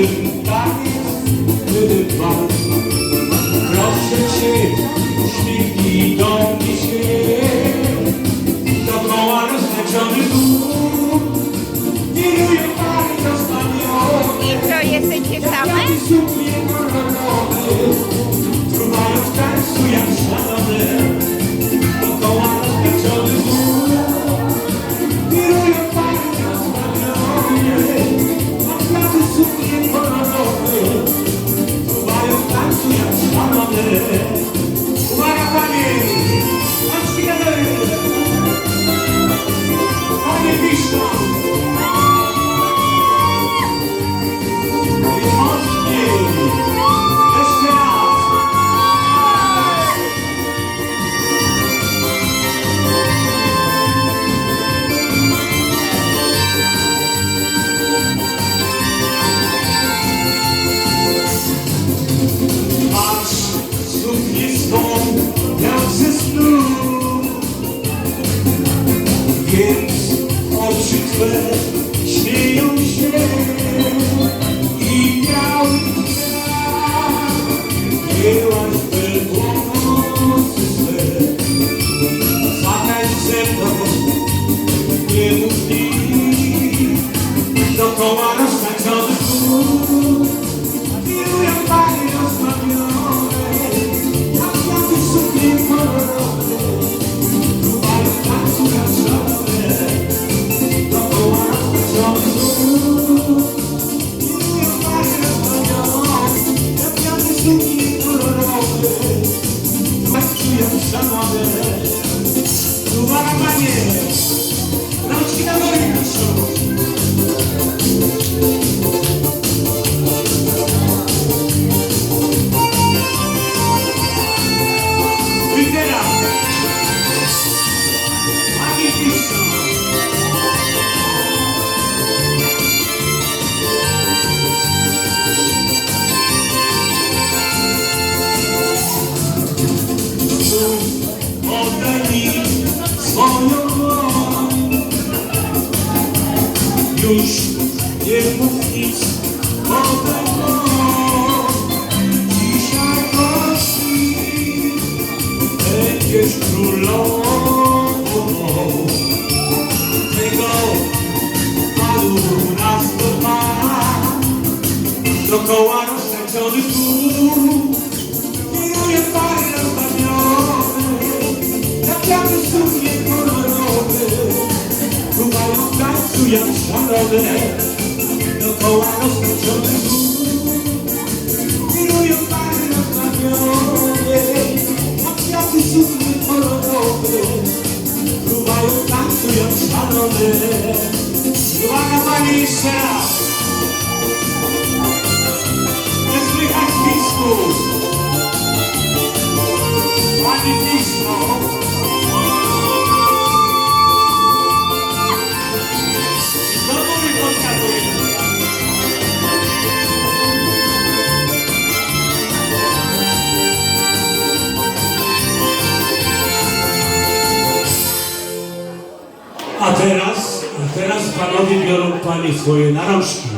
tym taniec, wydybam. Proszę cię, uśmiechnij do mnie się. Dookoła rozleciony dół, wirują pary rozmawione. I co, jesteście? Szalone. Uwaga panie, patrzcie suknię swą, snu. Więc oczy Twe śmieją się i biały kwiat Jęłaś we włosy swe Zatańcz ze mną, nie mów nic Uwaga panie! Rączki na górę on your own. Już nie mów nic, to Dzisiaj kości, będzie królową. Tańcu jak szalone Dookoła roztańczony kół Wirują pary rozbawione Jak kwiaty suknie kolorowe Próbają w tańcu jak szalone. Uwaga panie jeszcze raz A teraz, a teraz panowie biorą panie swoje narożki.